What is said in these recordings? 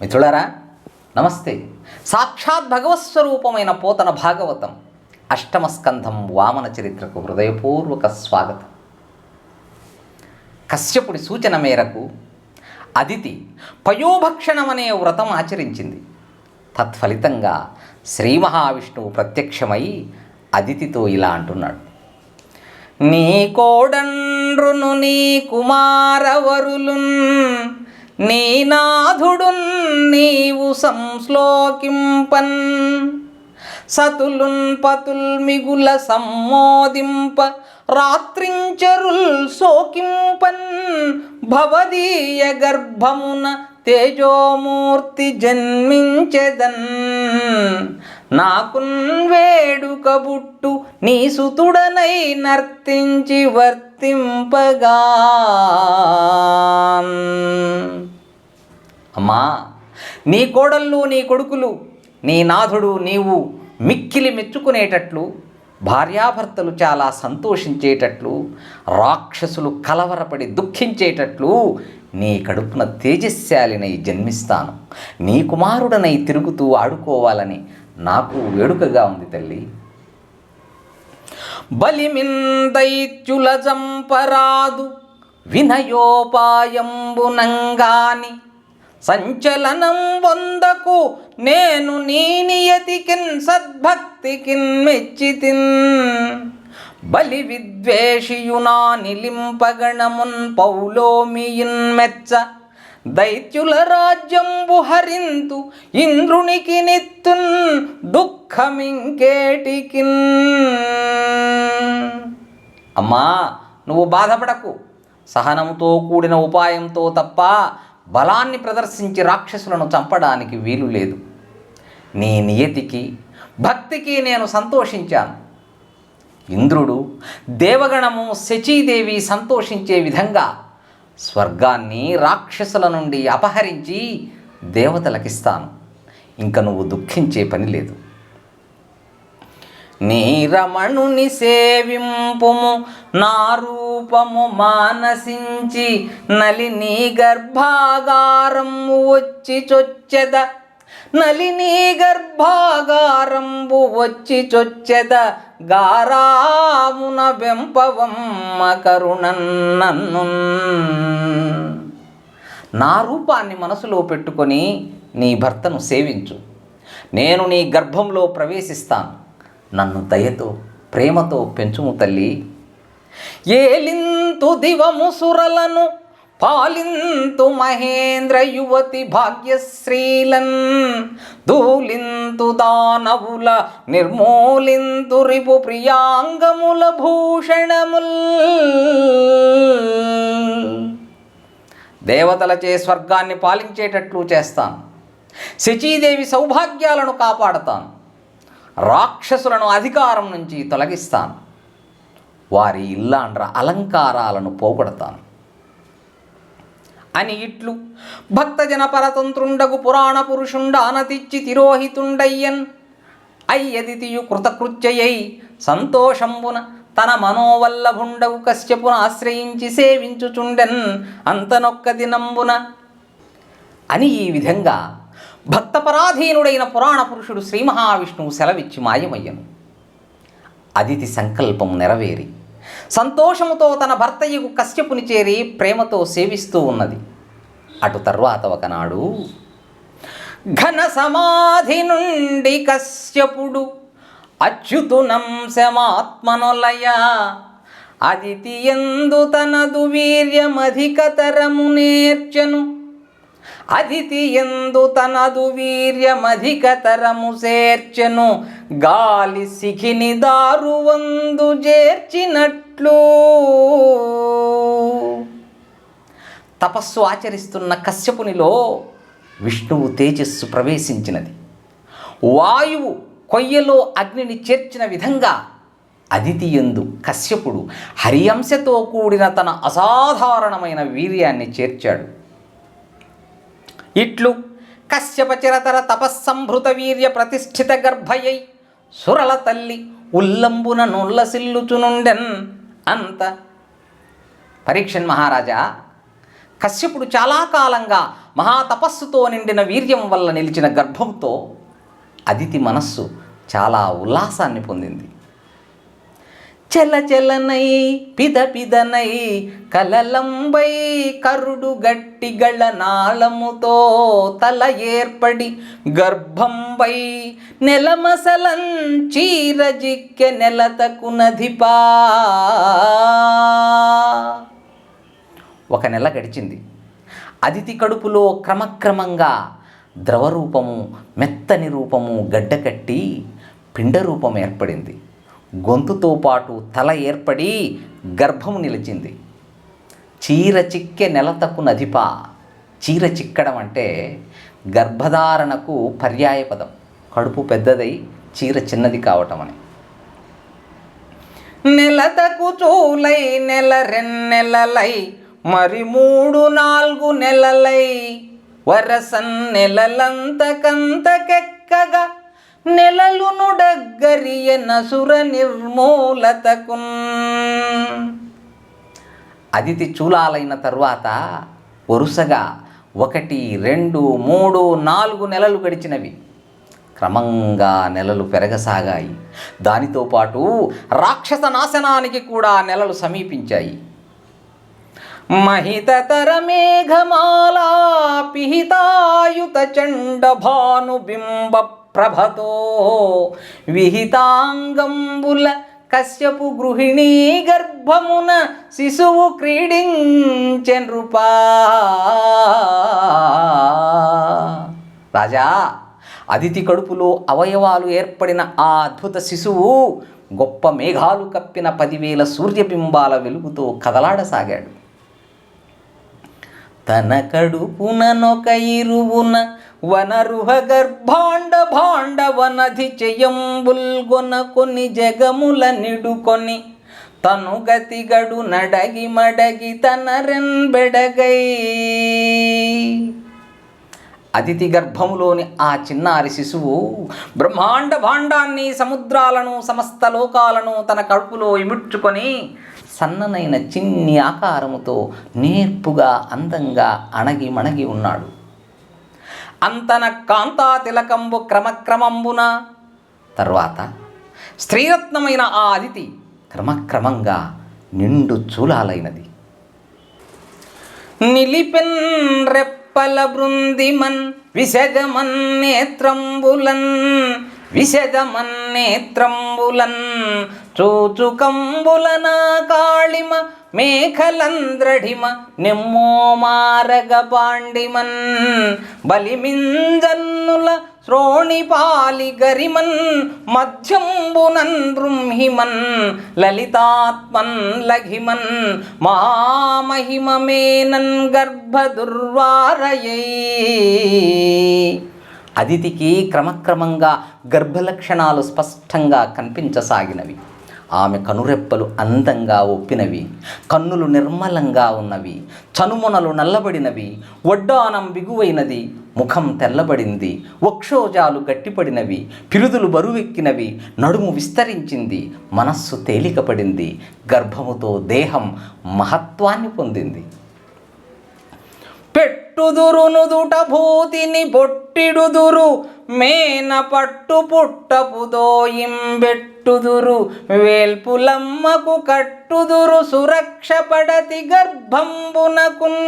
మిత్రులారా నమస్తే. సాక్షాత్ భగవత్ స్వరూపమైన పోతన భాగవతం అష్టమస్కంధం వామన చరిత్రకు హృదయపూర్వక స్వాగతం. కశ్యపుడి సూచన మేరకు అదితి పయోభక్షణం అనే వ్రతం ఆచరించింది. తత్ఫలితంగా శ్రీ మహావిష్ణువు ప్రత్యక్షమై అదితితో ఇలా అంటున్నాడు. నీ కోడండ్రును నీ కుమారవరులున్ నీ నాథుడున్ నీవు సంశ్లోకింపన్ సతులున్ పతుల్ మిగుల సమ్మోదింప రాత్రించరుల్ సోకింపన్ భవదీయ గర్భమున తేజోమూర్తి జన్మించెదన్. నాకున్ వేడుక బుట్టు నీ సుతుడనై నర్తించి వర్తింపగా అమ్మా నీ కోడళ్ళు నీ కొడుకులు నీ నాథుడు నీవు మిక్కిలి మెచ్చుకునేటట్లు భార్యాభర్తలు చాలా సంతోషించేటట్లు రాక్షసులు కలవరపడి దుఃఖించేటట్లు నీ కడుపున తేజస్శాలినై జన్మిస్తాను. నీ కుమారుడనై తిరుగుతూ ఆడుకోవాలని నాకు వేడుకగా ఉంది తల్లి. బలిమిందైత్యుల జంపరాదు వినయోపాయంబునంగాని సంచలనం వందకు నేను నీ నియతికిన్ సద్భక్తికిన్ మెచ్చితిన్. బలి విద్వేషియునా నిలింపగణమున్ పౌలోమియున్ మెచ్చ. దైత్యుల రాజ్యంబు హరింతు ఇంద్రునికి నిత్తున్ దుఃఖమింకేటికిన్. అమ్మా నువ్వు బాధపడకు. సహనంతో కూడిన ఉపాయంతో తప్ప బలాన్ని ప్రదర్శించి రాక్షసులను చంపడానికి వీలు లేదు. నీ నియతికి భక్తికి నేను సంతోషించాను. ఇంద్రుడు దేవగణము శచీదేవి సంతోషించే విధంగా స్వర్గాన్ని రాక్షసుల నుండి అపహరించి దేవతలకిస్తాను. ఇంక నువ్వు దుఃఖించే పని లేదు. నీ రమణుని సేవింపుము నా రూపము మానసించి నలిని గర్భాగారంబు వచ్చి చొచ్చెద. నలిని గర్భాగారంబు వచ్చి చొచ్చెద. గారామున వెంపవమ్మ కరుణన్నన్ను నా రూపాన్ని మనసులో పెట్టుకొని నీ భర్తను సేవించు. నేను నీ గర్భంలో ప్రవేశిస్తాను. నన్ను దయతో ప్రేమతో పెంచుము తల్లి. ఏలింతు దివము సురలను పాలింతు మహేంద్ర యువతి భాగ్యశ్రీలన్ దూలింతు దానవుల నిర్మూలింతు రిపు ప్రియాంగముల భూషణముల్. దేవతలచే స్వర్గాన్ని పాలించేటట్లు చేస్తాను. శచీదేవి సౌభాగ్యాలను కాపాడతాను. రాక్షసులను అధికారం నుంచి తొలగిస్తాను. వారి ఇల్లాండ్ర అలంకారాలను పోగొడతాను. అని ఇట్లు భక్తజన పరతంత్రుండగు పురాణ పురుషుండ అనతిచ్చి తిరోహితుండయ్యన్. అయ్యదితియు కృతకృత్యయై సంతోషంబున తన మనోవల్లభుండవు కశ్యపున ఆశ్రయించి సేవించుచుండెన్ అంతనొక్క దినంబున అని ఈ విధంగా భక్తపరాధీనుడైన పురాణ పురుషుడు శ్రీ మహావిష్ణువు సెలవిచ్చి మాయమయ్యను. అదితి సంకల్పం నెరవేరి. సంతోషముతో తన భర్తయ్యకు కశ్యపుని చేరి ప్రేమతో సేవిస్తూ ఉన్నది. అటు తర్వాత ఒకనాడు ఘన సమాధి నుండి కశ్యపుడు అచ్యుతునంశమాత్మనులయ అదితి ఎందు తనదు వీర్యమధికతరము నేర్చెను. అదితి ఎందు తనదు వీర్యమధికతరము చేర్చెను. గాలి సిఖిని దారువందు చేర్చినట్లు. తపస్సు ఆచరిస్తున్న కశ్యపునిలో విష్ణువు తేజస్సు ప్రవేశించినది. వాయువు కొయ్యలో అగ్నిని చేర్చిన విధంగా అదితి ఎందు కశ్యపుడు హరియంశతో కూడిన తన అసాధారణమైన వీర్యాన్ని చేర్చాడు. ఇట్లు కశ్యప చిరతర తపస్సంభృత వీర్య ప్రతిష్ఠిత గర్భయై సురల తల్లి ఉల్లంబున నుల్లసిల్లుచునుండెన్ అంత. పరీక్షన్ మహారాజా కశ్యపుడు చాలా కాలంగా మహాతపస్సుతో నిండిన వీర్యం వల్ల నిలిచిన గర్భంతో అదితి మనస్సు చాలా ఉల్లాసాన్ని పొందింది. చెల చెలనై పిద పిదనై కలలంబై కరుడు గట్టిగళ నాళముతో తల ఏర్పడి గర్భంబై నెలమసలం చీరజిక్కె నెలతకు నధిపా. ఒక నెల గడిచింది. అతిథి కడుపులో క్రమక్రమంగా ద్రవరూపము మెత్తని రూపము గడ్డకట్టి పిండ రూపం ఏర్పడింది. గొంతుతో పాటు తల ఏర్పడి గర్భము నిలిచింది. చీర చిక్కె నెలతకు నదిప చీర చిక్కడం అంటే గర్భధారణకు పర్యాయ పదం కడుపు పెద్దదై చీర చిన్నది కావటం అని నెలతకు చూలై నెల రెన్నెలలై మరి మూడు నాలుగు నెలలై వరసన్ నెలలంతకంతకెక్కగా నెలలు డగ్గరియ నసుర నిర్మూలతకున్. అదితి చూలాలైన తరువాత వరుసగా ఒకటి రెండు మూడు నాలుగు నెలలు గడిచినవి. క్రమంగా నెలలు పెరగసాగాయి. దానితో పాటు రాక్షస నాశనానికి కూడా నెలలు సమీపించాయి. మహితతర మేఘమాలా పిహితాయుత చండ భానుబింబ ప్రభతో విహితాంగంబుల కశ్యపు గృహిణీ గర్భమున శిశువు క్రీడించెన్రుపా రాజా అదితి కడుపులో అవయవాలు ఏర్పడిన ఆ అద్భుత శిశువు గొప్ప మేఘాలు కప్పిన పదివేల సూర్యబింబాల వెలుగుతో కదలాడసాగాడు. తన కడుపుననొక ఇరువున వనరుహ గర్భాండ భాండ వనధి చెయంబుల్గొన కొన్ని జగముల నిడుకొని తను గతిగడు నడగి మడగి తన రెన్బెడగై అతిథి గర్భములోని ఆ చిన్నారి శిశువు బ్రహ్మాండ భాండాన్ని సముద్రాలను సమస్త లోకాలను తన కడుపులో ఇముడ్చుకొని సన్ననైన చిన్ని ఆకారముతో నేర్పుగా అందంగా అణగి మణగి ఉన్నాడు. అంతన కాంతా తిలకంబు క్రమక్రమంబున. తర్వాత స్త్రీరత్నమైన ఆ అదితి క్రమక్రమంగా నిండు చూలాలైనది. నిలిపెన్ రెప్పల బృందిమన్ విషజమన్ నేత్రంబులన్ విషజమన్ నేత్రంబులన్ చూచుకంబులన కాళిమ మేఖలంద్రఢిమ నెమ్మో మారగ పాండిమన్ బలిమింజన్నుల శ్రోణిపాలి గరిమన్ మధ్యంబునన్ బృంహిమన్ లలితాత్మన్ లఘిమన్ మహామహిమమేనన్ గర్భదుర్వారయై. అదితికి క్రమక్రమంగా గర్భలక్షణాలు స్పష్టంగా కనిపించసాగినవి. ఆమె కనురెప్పలు అందంగా ఒప్పినవి కన్నులు నిర్మలంగా ఉన్నవి చనుమొనలు నల్లబడినవి ఒడ్డానం బిగువైనది ముఖం తెల్లబడింది వక్షోజాలు గట్టిపడినవి పిరుదులు బరువెక్కినవి నడుము విస్తరించింది మనస్సు తేలికపడింది గర్భముతో దేహం మహత్వాన్ని పొందింది. పెట్టుదురునుదుట భూతిని బొట్టిడుదురు మేన పట్టు పుట్టపు దోయింబెట్టుదురు వేల్పులమ్మకు కట్టుదురు సురక్ష పడతి గర్భంబునకున్.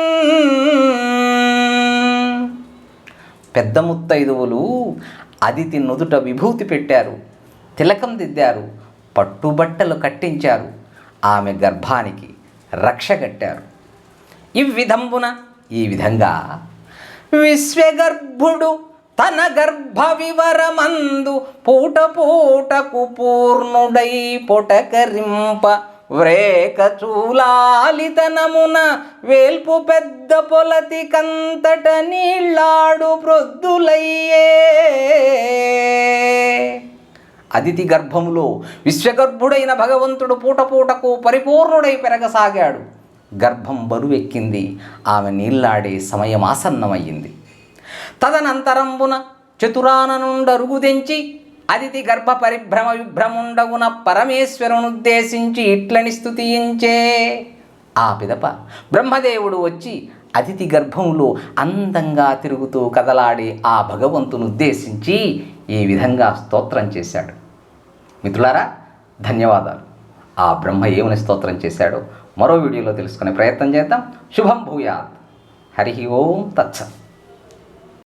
పెద్ద ముత్తైదువులు అదితి నుదుట విభూతి పెట్టారు తిలకం దిద్దారు పట్టుబట్టలు కట్టించారు. ఆమె గర్భానికి రక్ష కట్టారు. ఈ విధంబున ఈ విధంగా విశ్వగర్భుడు తన గర్భ వివరమందు పూట పూటకు పూర్ణుడై పొటకరింప వ్రేక చూలాలితనమున వేల్పు పెద్ద పొలతి కంతట నీళ్ళాడు ప్రొద్దులయ్యే. అదితి గర్భములో విశ్వగర్భుడైన భగవంతుడు పూటపూటకు పరిపూర్ణుడై పెరగసాగాడు. గర్భం బరువెక్కింది. ఆమె నీళ్ళాడే సమయం ఆసన్నమయ్యింది. తదనంతరంబున చతురాన నుండరుగుదెంచి అదితి గర్భ పరిభ్రమ విభ్రముండగున పరమేశ్వరునుద్దేశించి ఇట్లని స్థుతించే ఆ పిదప బ్రహ్మదేవుడు వచ్చి అతిథి గర్భంలో అందంగా తిరుగుతూ కదలాడే ఆ భగవంతును ఉద్దేశించి ఈ విధంగా స్తోత్రం చేశాడు. మిత్రులారా ధన్యవాదాలు. ఆ బ్రహ్మ ఏమని స్తోత్రం చేశాడో మరో వీడియోలో తెలుసుకునే ప్రయత్నం చేద్దాం. శుభం భూయాత్. హరి ఓం తత్సత్.